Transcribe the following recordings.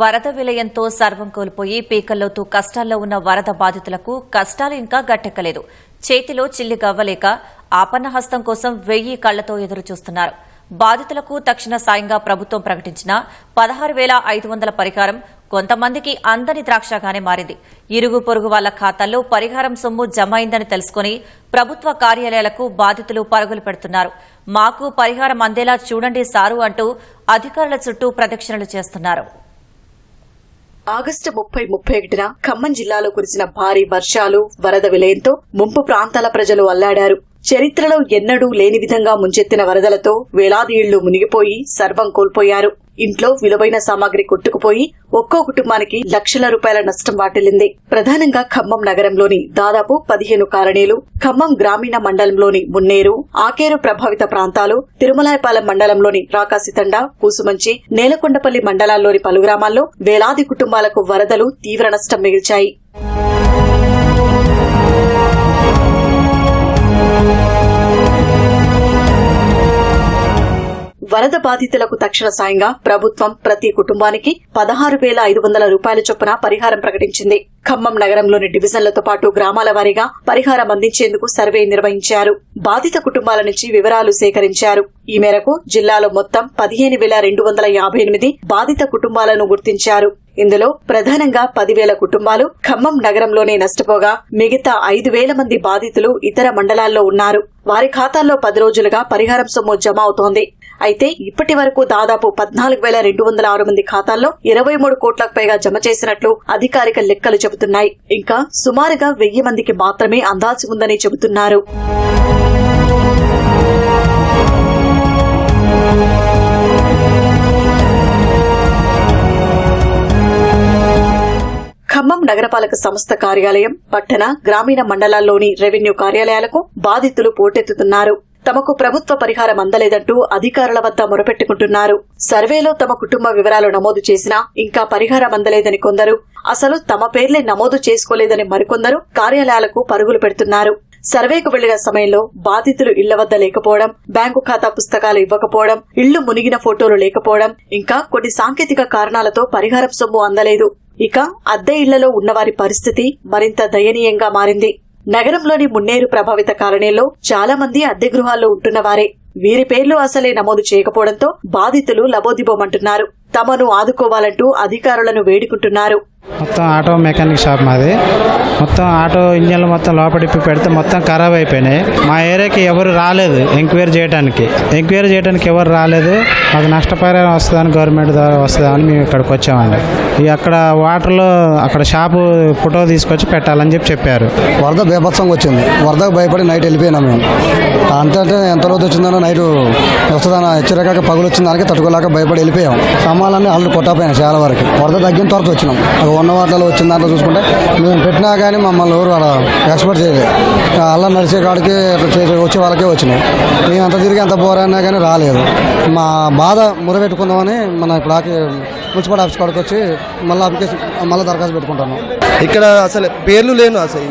వరద విలయంతో సర్వం కోల్పోయి పీకల్లోతూ కష్టాల్లో ఉన్న వరద బాధితులకు కష్టాలు ఇంకా గట్టెక్కలేదు. చేతిలో చిల్లి గవ్వలేక ఆపన్నహస్తం కోసం వెయ్యి కళ్ళతో ఎదురుచూస్తున్నారు. బాధితులకు తక్షణ సాయంగా ప్రభుత్వం ప్రకటించిన పదహారు వేల ఐదు వందల పరిహారం కొంతమందికి అందని ద్రాక్షగానే మారింది. ఇరుగు పొరుగు వాళ్ళ ఖాతాల్లో పరిహారం సొమ్ము జమ అయిందని తెలుసుకుని ప్రభుత్వ కార్యాలయాలకు బాధితులు పరుగులు పెడుతున్నారు. మాకు పరిహారం అందేలా చూడండి సారు అంటూ అధికారుల చుట్టూ ప్రదక్షిణలు చేస్తున్నారు. ఆగస్టు ముప్పై ముప్పై ఒకటిన ఖమ్మం జిల్లాలో కురిసిన భారీ వర్షాలు వరద విలయంతో ముంపు ప్రాంతాల ప్రజలు అల్లాడారు. చరిత్రలో ఎన్నడూ లేని విధంగా ముంచెత్తిన వరదలతో వేలాది ఇళ్ళు మునిగిపోయి సర్వం కోల్పోయారు. ఇంట్లో విలువైన సామాగ్రి కొట్టుకుపోయి ఒక్కో కుటుంబానికి లక్షల రూపాయల నష్టం వాటిల్లింది. ప్రధానంగా ఖమ్మం నగరంలోని దాదాపు పదిహేను కాలనీలు ఖమ్మం గ్రామీణ మండలంలోని మున్నేరు ఆకేరు ప్రభావిత ప్రాంతాలు తిరుమలాయపాలెం మండలంలోని రాకాసితండ కూసుమంచి నేలకొండపల్లి మండలాల్లోని పలు గ్రామాల్లో వేలాది కుటుంబాలకు వరదలు తీవ్ర నష్టం మిగిల్చాయి. వరద బాధితులకు తక్షణ సాయంగా ప్రభుత్వం ప్రతి కుటుంబానికి పదహారు వేల ఐదు వందల రూపాయల చొప్పున పరిహారం ప్రకటించింది. ఖమ్మం నగరంలోని డివిజన్లతో పాటు గ్రామాల వారీగా పరిహారం అందించేందుకు సర్వే నిర్వహించారు. బాధిత కుటుంబాల నుంచి వివరాలు సేకరించారు. ఈ మేరకు జిల్లాలో మొత్తం పదిహేను వేల రెండు వందల యాభై ఎనిమిది బాధిత కుటుంబాలను గుర్తించారు. ఇందులో ప్రధానంగా పదివేల కుటుంబాలు ఖమ్మం నగరంలోనే నష్టపోగా మిగతా ఐదు వేల మంది బాధితులు ఇతర మండలాల్లో ఉన్నారు. వారి ఖాతాల్లో పది రోజులుగా పరిహారం సొమ్ము జమ అవుతోంది. అయితే ఇప్పటి వరకు దాదాపు పద్నాలుగు వేల రెండు వందల ఆరు మంది ఖాతాల్లో ఇరవై మూడు కోట్లకు పైగా జమ చేసినట్లు అధికారిక లెక్కలు చెబుతున్నాయి. ఇంకా సుమారుగా వెయ్యి మందికి మాత్రమే అందాల్సి ఉందని చెబుతున్నారు. ఖమ్మం నగరపాలక సంస్థ కార్యాలయం పట్టణ గ్రామీణ మండలాల్లోని రెవెన్యూ కార్యాలయాలకు బాధితులు పోటెత్తుతున్నారు. తమకు ప్రభుత్వ పరిహారం అందలేదంటూ అధికారుల వద్ద మొరపెట్టుకుంటున్నారు. సర్వేలో తమ కుటుంబ వివరాలు నమోదు చేసినా ఇంకా పరిహారం అందలేదని కొందరు అసలు తమ పేర్లే నమోదు చేసుకోలేదని మరికొందరు కార్యాలయాలకు పరుగులు పెడుతున్నారు. సర్వేకు వెళ్ళిన సమయంలో బాధితులు ఇళ్ళ వద్ద లేకపోవడం బ్యాంకు ఖాతా పుస్తకాలు ఇవ్వకపోవడం ఇళ్ళు మునిగిన ఫోటోలు లేకపోవడం ఇంకా కొన్ని సాంకేతిక కారణాలతో పరిహారం సొమ్ము అందలేదు. ఇక అద్దె ఇళ్ళలో ఉన్నవారి పరిస్థితి మరింత దయనీయంగా మారింది. నగరంలోని మున్నేరు ప్రభావిత కాలనీలో చాలా మంది అద్దె గృహాల్లో ఉంటున్నవారే వీరి పేర్లు అసలే నమోదు చేయకపోవడంతో బాధితులు లబోదిబోమంటున్నారు. తమను ఆదుకోవాలంటూ అధికారులను వేడుకుంటున్నారు. మొత్తం ఆటో మెకానిక్ షాప్ మాది. మొత్తం ఆటో ఇంజన్లు మొత్తం లోపలిప్పి పెడితే మొత్తం ఖరాబ్ అయిపోయినాయి. మా ఏరియాకి ఎవరు రాలేదు ఎంక్వైరీ చేయడానికి ఎంక్వైరీ చేయడానికి ఎవరు రాలేదు. మాకు నష్టపరిహారం వస్తుందని గవర్నమెంట్ ద్వారా వస్తుందని మేము ఇక్కడికి వచ్చామండి. ఈ అక్కడ వాటర్లో అక్కడ షాపు ఫోటో తీసుకొచ్చి పెట్టాలని చెప్పి చెప్పారు. వరద బీభత్సంగా వచ్చింది. వరదకు భయపడి నైట్ వెళ్ళిపోయినాం మేము. అంతటే ఎంత రోజు వచ్చిందనో నైట్ వస్తుందన్న హెచ్చరికాక పగులు వచ్చిన దానికి తట్టుకోలేక భయపడి వెళ్ళిపోయాం. సామాన్లన్నీ అల్లు కొట్టపోయినాయి చాలా వరకు. వరద తగ్గిన తర్వాత వచ్చినాం. ఒక వన్ వచ్చిన దాంట్లో చూసుకుంటే మేము పెట్టినా కానీ మమ్మల్ని ఎవరు అలా ఎక్స్పెక్ట్ చేయలేదు. అలా నడిచే కాడికి వచ్చే వాళ్ళకే వచ్చినాయి మేము అంత తిరిగి అంత పోరాడినా కానీ రాలేదు. మా బాధ మురబెట్టుకుందామని మన ఇప్పుడు మున్సిపల్ ఆఫీస్ కాడికి వచ్చి మళ్ళీ అప్లికేషన్ మళ్ళీ దరఖాస్తు పెట్టుకుంటాను. ఇక్కడ అసలు పేర్లు లేను అసలు.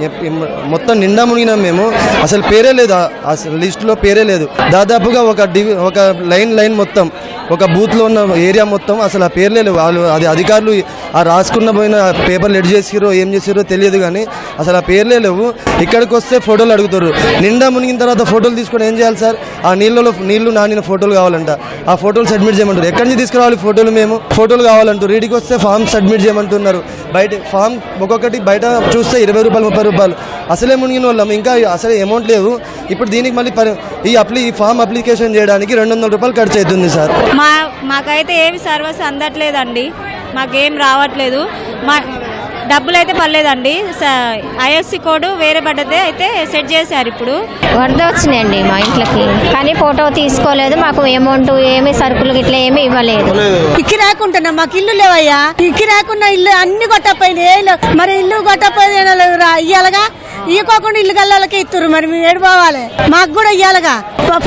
మొత్తం నిండా మునిగినాం మేము. అసలు పేరే లేదు? అసలు లిస్టులో పేరే లేదు. దాదాపుగా ఒక డివి ఒక లైన్ లైన్ మొత్తం ఒక బూత్లో ఉన్న ఏరియా మొత్తం అసలు ఆ పేర్లే లేవు. వాళ్ళు అది అధికారులు ఆ రాసుకున్న పోయిన పేపర్లు ఎడ్ చేసిరో ఏం చేసిరో తెలియదు కానీ అసలు ఆ పేర్లే లేవు. ఇక్కడికి వస్తే ఫోటోలు అడుగుతారు. నిండా మునిగిన తర్వాత ఫోటోలు తీసుకొని ఏం చేయాలి సార్? ఆ నీళ్ళలో నీళ్ళు నానిన ఫోటోలు కావాలంట. ఆ ఫోటోలు సబ్మిట్ చేయమంటారు. ఎక్కడి నుంచి తీసుకురావాలి ఫోటోలు మేము? ఫోటోలు కావాలంటారు రీడికి వస్తే ఫామ్ సబ్మిట్ చేయమంటున్నారు. బయట ఫామ్ ఒక్కొక్కటి బయట చూస్తే ఇరవై రూపాయలు ముప్పై రూపాయలు. అసలే మునిగిన వాళ్ళం. ఇంకా అసలే అమౌంట్ లేవు. ఇప్పుడు దీనికి మళ్ళీ ఈ అప్లి ఈ ఫామ్ అప్లికేషన్ చేయడానికి రెండు వందల రూపాయలు ఖర్చు అవుతుంది సార్. మా మాకైతే ఏమి సర్వీస్ అందట్లేదండి. మాకేం రావట్లేదు. మా డబ్బులు అయితే పర్లేదండి ఐఎఫ్సి కోడ్ వేరే పడ్డదే అయితే సెట్ చేశారు ఇప్పుడు. వరద వచ్చినాయండి మా ఇంట్లోకి. కానీ ఫోటో తీసుకోలేదు మాకు అమౌంట్ ఏమి సరుకులు ఇట్లా ఏమి ఇవ్వలేదు. ఇక్కి రాకుంటున్నా మాకు ఇల్లు లేవయ్యా. ఇక్కి రాకుండా ఇల్లు అన్ని కొట్టపోయినాయి. మరి ఇల్లు కొట్టపోయిన ఇయ్యాలగా? ఇవ్వకోకుండా ఇల్లు గల్లాలకే ఇస్తారు మరి మేము ఏడు పోవాలి. మాకు కూడా ఇవ్వాలిగా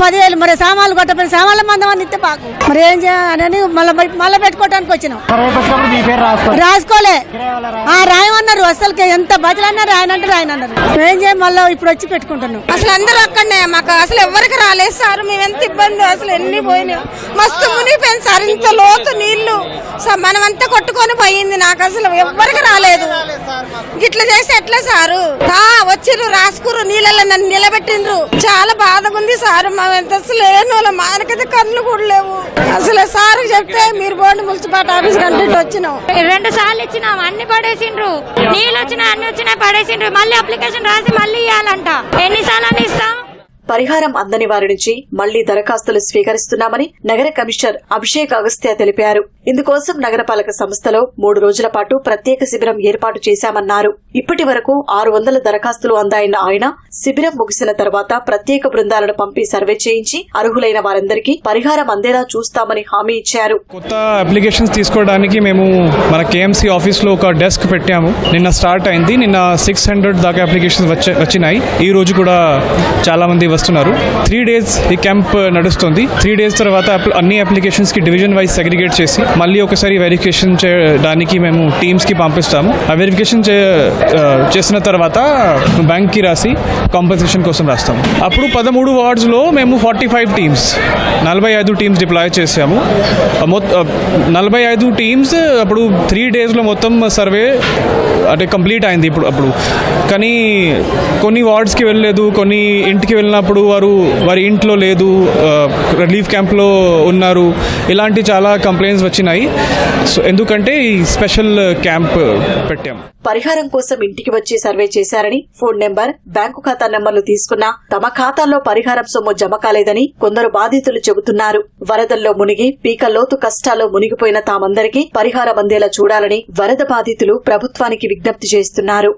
పదివేలు మరి సామాన్లు కొట్టపోయిన సామాన్ల మందం అని ఇస్తే మాకు. మరి ఏం చేయాలని మళ్ళీ మళ్ళీ పెట్టుకోవడానికి వచ్చినాం. రాసుకోలే. ఆ రాయమన్నారు అసలు ఎంత బతులన్నారు ఆయన అంటే ఆయన అన్నారు ఏం చేయం మళ్ళీ ఇప్పుడు వచ్చి పెట్టుకుంటున్నాం. అసలు అందరూ అక్కడనే మాకు అసలు ఎవరికి రాలేదు సార్ మేము ఎంత ఇబ్బంది అసలు ఎన్ని పోయినాయి. మస్తు మునిగిపోయింది సార్. ఇంత లోతు నీళ్ళు స- మనం అంతా కొట్టుకొని పోయింది. నాకు అసలు ఎవ్వరికి రాలేదు. ఇట్లా చేస్తే ఎట్లా సారు? వచ్చిర్రు రాసుకుర్రు నీళ్ళల్లో నన్ను నిలబెట్టిండ్రు. చాలా బాధగా ఉంది సారు. మా ఎంత అసలు లేని మనకైతే కూడా లేవు. అసలు సార్ చెప్తే మీరు బోర్డు మున్సిపాలిటీ ఆఫీస్ కంటే వచ్చినాం. రెండు సార్లు ఇచ్చినాం. అన్ని పడేసిండ్రు. నీళ్ళు వచ్చినా అన్ని వచ్చినా పడేసిండ్రు. మళ్ళీ అప్లికేషన్ రాసి మళ్ళీ ఇవ్వాలంట ఎన్నిసార్లు అని ఇస్తాం? పరిహారం అందని వారి నుంచి మళ్ళీ దరఖాస్తులు స్వీకరిస్తున్నామని నగర కమిషనర్ అభిషేక్ అగస్త్య తెలిపారు. ఇందుకోసం నగరపాలక సంస్థలో మూడు రోజుల పాటు ప్రత్యేక శిబిరం ఏర్పాటు చేశామన్నారు. ఇప్పటి వరకు ఆరు వందల దరఖాస్తులు అందాయన్న ఆయన శిబిరం ముగిసిన తర్వాత ప్రత్యేక బృందాలను పంపి సర్వే చేయించి అర్హులైన వారందరికీ పరిహారం అందేలా చూస్తామని హామీ ఇచ్చారు. కొత్త అప్లికేషన్స్ తీసుకోవడానికి మేము మన కేఎంసీ ఆఫీస్లో ఒక డెస్క్ పెట్టాము. నిన్న స్టార్ట్ అయింది. నిన్న సిక్స్ హండ్రెడ్ దాకా అప్లికేషన్స్ వచ్చినాయి. ఈ రోజు కూడా చాలా మంది వస్తున్నారు. త్రీ డేస్ ఈ క్యాంప్ నడుస్తుంది. త్రీ డేస్ తర్వాత అన్ని అన్ని అప్లికేషన్స్కి డివిజన్ వైజ్ సెగ్రిగేట్ చేసి మళ్ళీ ఒకసారి వెరిఫికేషన్ చేయడానికి మేము టీమ్స్కి పంపిస్తాము. ఆ వెరిఫికేషన్ చేసిన తర్వాత బ్యాంక్కి రాసి కాంపెన్సేషన్ కోసం రాస్తాము. అప్పుడు పదమూడు వార్డ్స్లో మేము ఫార్టీ ఫైవ్ టీమ్స్ నలభై ఐదు టీమ్స్ డిప్లాయ్ చేసాము నలభై ఐదు టీమ్స్ అప్పుడు త్రీ డేస్లో మొత్తం సర్వే అంటే కంప్లీట్ అయింది ఇప్పుడు అప్పుడు. కానీ కొన్ని వార్డ్స్కి వెళ్ళలేదు కొన్ని ఇంటికి వెళ్ళినప్పుడు వారు వారి ఇంట్లో లేదు రిలీఫ్ క్యాంప్లో ఉన్నారు. ఇలాంటి చాలా కంప్లైంట్స్ వచ్చినాయి. సో ఎందుకంటే ఈ స్పెషల్ క్యాంప్ పెట్టాం. పరిహారం కోసం ఇంటికి వచ్చి సర్వే చేశారని ఫోన్ నెంబర్ బ్యాంకు ఖాతా నెంబర్లు తీసుకున్నా తమ ఖాతాల్లో పరిహారం సొమ్ము జమ కాలేదని కొందరు బాధితులు చెబుతున్నారు. వరదల్లో మునిగి పీక లోతు కష్టాల్లో మునిగిపోయిన తామందరికీ పరిహారం అందేలా చూడాలని వరద బాధితులు ప్రభుత్వానికి విజ్ఞప్తి చేస్తున్నారు.